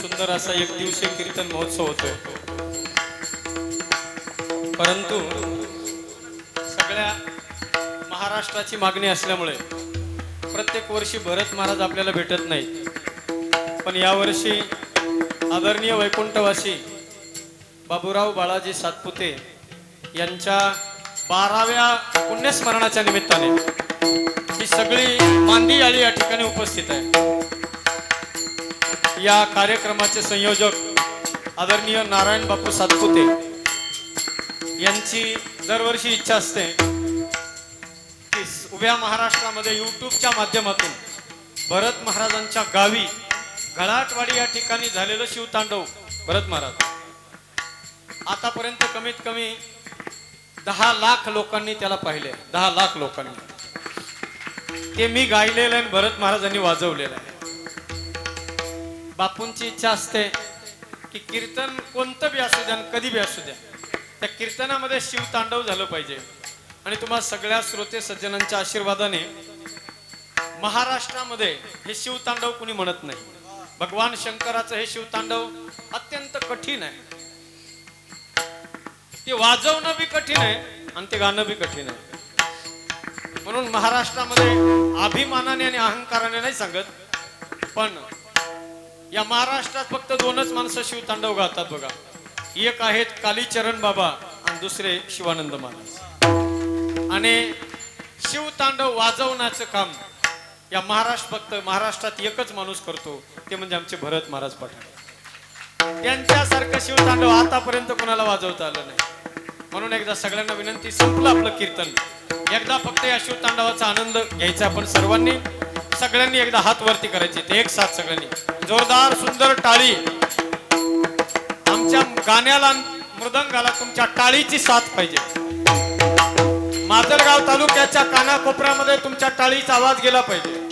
सुंदर असा एक दिवसीय कीर्तन महोत्सव होतोय. परंतु सगळ्या महाराष्ट्राची मागणी असल्यामुळे प्रत्येक वर्षी भरत महाराज आपल्याला भेटत नाही पण यावर्षी आदरणीय वैकुंठवासी बाबूराव बाळाजी सातपुते यांच्या बाराव्या पुण्यस्मरणाच्या निमित्ताने ही सगळी मांदी याळी या ठिकाणी उपस्थित आहे या कार्यक्रमाचे संयोजक आदरणीय नारायण बापू सातपुते यांची दरवर्षी इच्छा असते की उभ्या महाराष्ट्रामध्ये यूट्यूबच्या माध्यमातून भरत महाराजांच्या गावी घळाटवाडी या ठिकाणी झालेलं शिवतांडव. भरत महाराज आतापर्यंत कमीत कमी दहा लाख लोकांनी त्याला पाहिले. दहा लाख लोकांनी. ते मी गायलेलं आहे भरत महाराजांनी वाजवलेलं आहे. बापूंची इच्छा असते की कीर्तन कोणतं बी असू द्या आणि कधी बी असू द्या त्या कीर्तनामध्ये शिवतांडव झालं पाहिजे. आणि तुम्हा सगळ्या श्रोते सज्जनांच्या आशीर्वादाने महाराष्ट्रामध्ये हे शिवतांडव कुणी म्हणत नाही. भगवान शंकराचं हे शिवतांडव अत्यंत कठीण आहे. ते वाजवणं बी कठीण आहे आणि ते गाणं बी कठीण आहे. म्हणून महाराष्ट्रामध्ये अभिमानाने आणि अहंकाराने नाही सांगत पण या महाराष्ट्रात फक्त दोनच माणसं शिवतांडव गातात बघा. एक आहेत कालीचरण बाबा आणि दुसरे शिवानंद महाराज. आणि शिवतांडव वाजवण्याचं काम या महाराष्ट्र फक्त महाराष्ट्रात एकच माणूस करतो ते म्हणजे आमचे भरत महाराज पठाण. त्यांच्यासारखं शिवतांडव आतापर्यंत कोणाला वाजवता आलं नाही. म्हणून एकदा सगळ्यांना विनंती संपलं आपलं कीर्तन. एकदा फक्त या शिवतांडवाचा आनंद घ्यायचा आपण सर्वांनी. सगळ्यांनी एकदा हात वरती करायचे ते एक साथ सगळ्यांनी. जोरदार सुंदर टाळी. आमच्या गाण्याला मृदंगाला तुमच्या टाळीची साथ पाहिजे. माजलगाव तालुक्याच्या कानाकोपऱ्यामध्ये तुमच्या टाळीचा आवाज गेला पाहिजे.